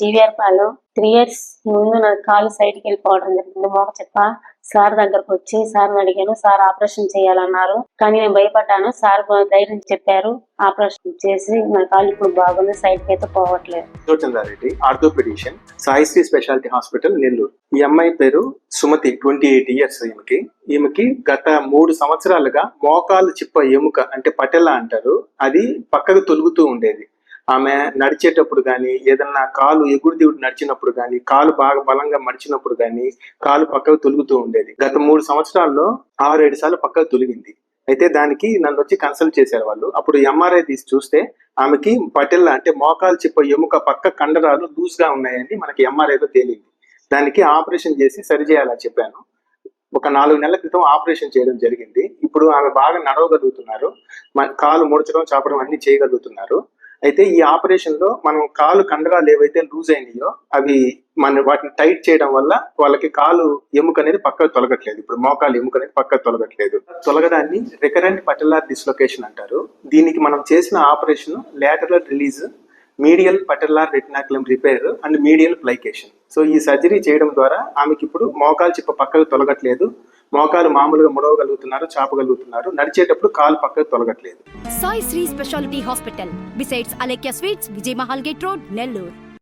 GVR పాలు three years ముందు నా కాలు సైడ్కి వెళ్ళిపోవడం జరిగింది. మోక చెప్ప సార్ దగ్గరకు వచ్చి సార్ అడిగాను సార్ ఆపరేషన్ చేయాలన్నారు. కానీ నేను భయపడ్డాను. సార్ ధైర్యం చెప్పారు. ఆపరేషన్ చేసి నా కాలు ఇప్పుడు బాగుంది సైడ్కి అయితే పోవట్లేదు. Reddy orthopedician Saisri speciality hospital Nellore. ఈ అమ్మాయి పేరు సుమతి ట్వంటీ ఎయిట్ ఇయర్స్ ఈమెకి. ఈమెకి గత మూడు సంవత్సరాలుగా మోకాలు చిప్ప ఎముక అంటే పటెల అంటారు. అది పక్కకు తొలుగుతూ ఉండేది. ఆమె నడిచేటప్పుడు కానీ ఏదన్నా కాలు ఎగుడు దేవుడు నడిచినప్పుడు కానీ కాలు బాగా బలంగా మడిచినప్పుడు కానీ కాలు పక్కకు తొలుగుతూ ఉండేది. గత మూడు సంవత్సరాల్లో ఆరు ఏడు సార్లు పక్కకు తొలిగింది. అయితే దానికి నన్ను వచ్చి కన్సల్ట్ చేశారు వాళ్ళు. అప్పుడు ఎంఆర్ఐ తీసి చూస్తే ఆమెకి పటెల్ల అంటే మోకాలు చెప్పే ఎముక పక్క కండరాలు లూజ్గా ఉన్నాయని మనకి ఎంఆర్ఐలో తేలింది. దానికి ఆపరేషన్ చేసి సరి చేయాలని చెప్పాను. ఒక నాలుగు నెలల క్రితం ఆపరేషన్ చేయడం జరిగింది. ఇప్పుడు ఆమె బాగా నడవగలుగుతున్నారు. కాలు ముడచడం చాపడం అన్ని చేయగలుగుతున్నారు. అయితే ఈ ఆపరేషన్లో మనం కాలు కండరాలు ఏవైతే లూజ్ అయినాయో అవి మన వాటిని టైట్ చేయడం వల్ల వాళ్ళకి కాలు ఎముక అనేది పక్కకు తొలగట్లేదు. ఇప్పుడు మోకాలు ఎముక అనేది పక్కకు తొలగట్లేదు. తొలగడాన్ని రికరెంట్ పటలార్ డిస్లొకేషన్ అంటారు. దీనికి మనం చేసిన operation lateral release medial patellar retinaculum repair and medial plication so ఈ సర్జరీ చేయడం ద్వారా ఆమెకి ఇప్పుడు మోకాలు చిప్ప పక్కకు తొలగట్లేదు. మోకాలు మామూలుగా ముడవగలుగుతున్నారు చాపగలుగుతున్నారు. నడిచేటప్పుడు కాలు పక్కకు తొలగట్లేదు. Sai Sri speciality hospital. Besides Alekhya sweets Vijay Mahal gate road Nellore.